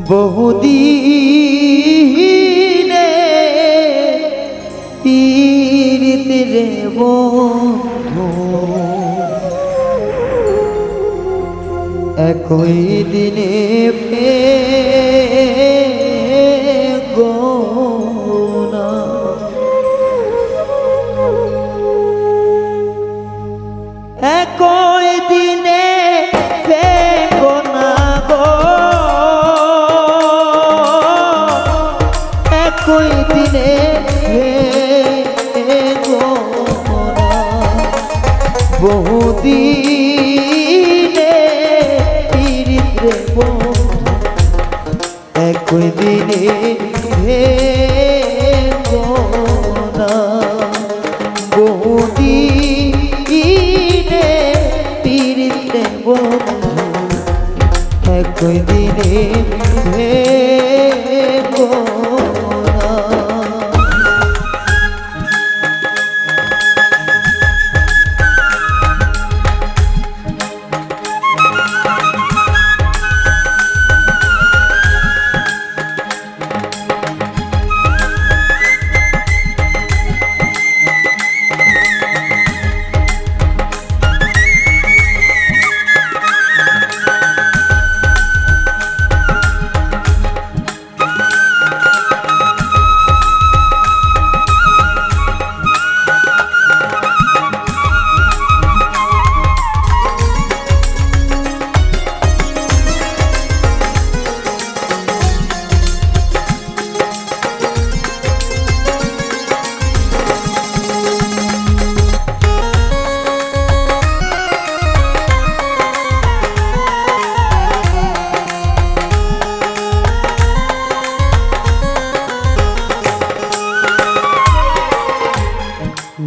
বহুদিনে পীড়িত রে বন্ধু একই দিনে ফের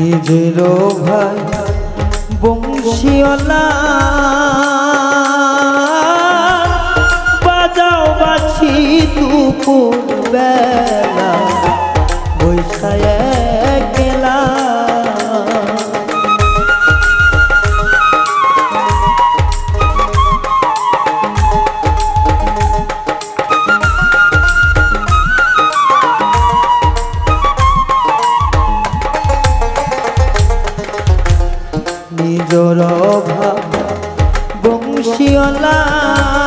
নিজের ভাই বংশীওয়ালা। বাজাও বাছি দুপুর মৌলা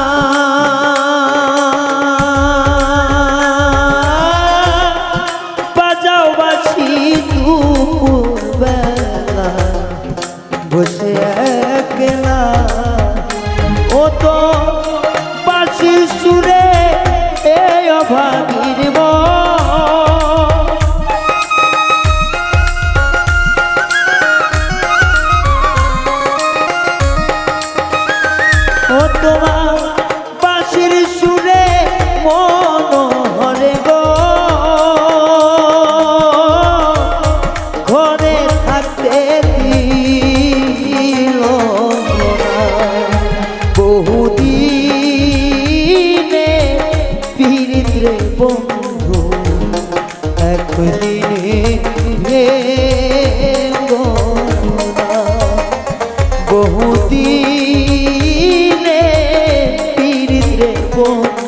我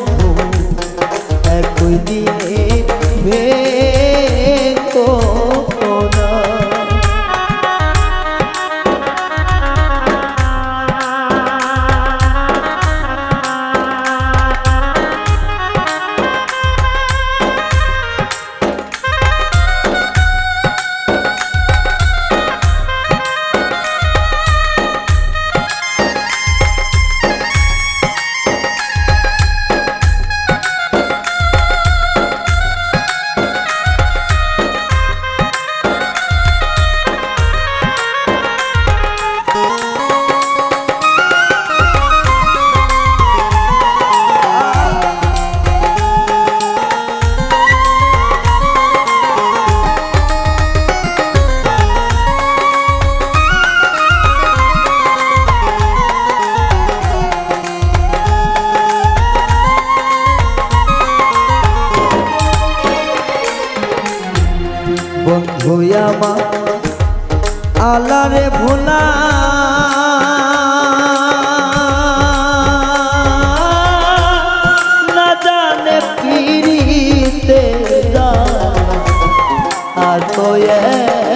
তো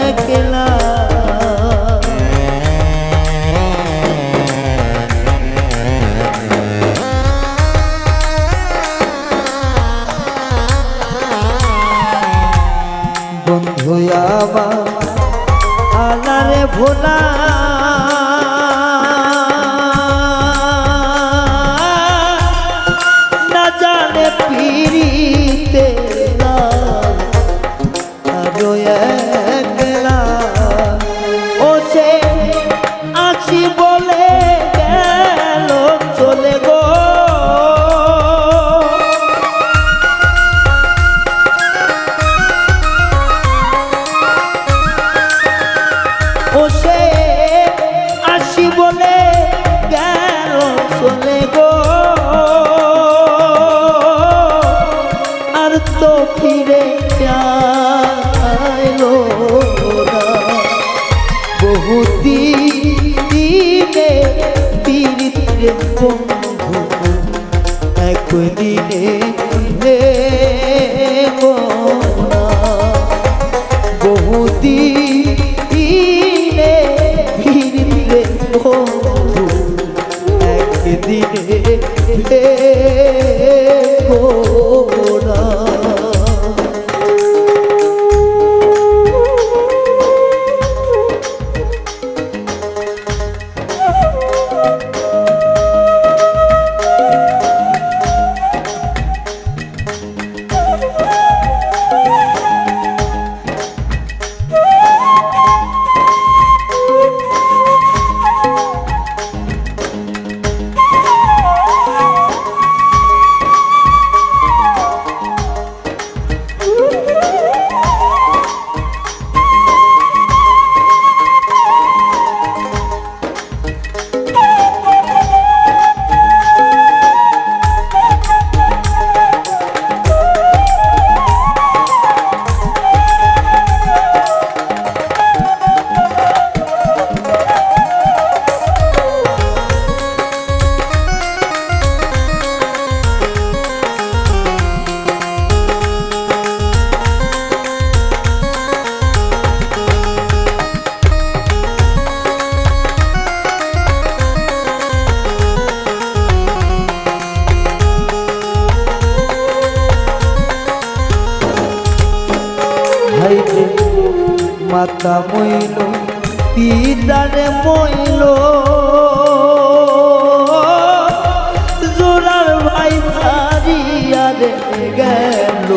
একলা। Oh. মাতা মইল পিতারে মইল। জোরার ভাই সারিয়ারে গেল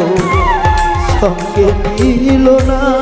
সঙ্গে নিল না।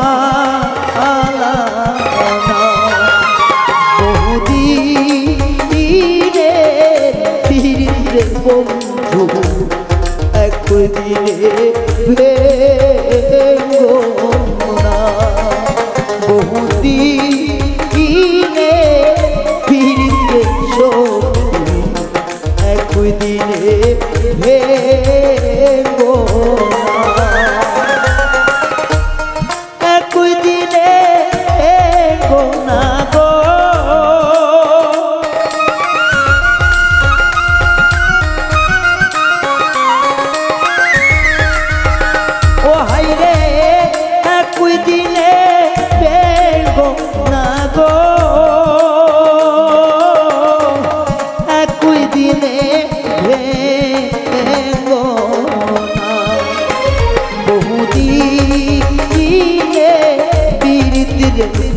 রে। রে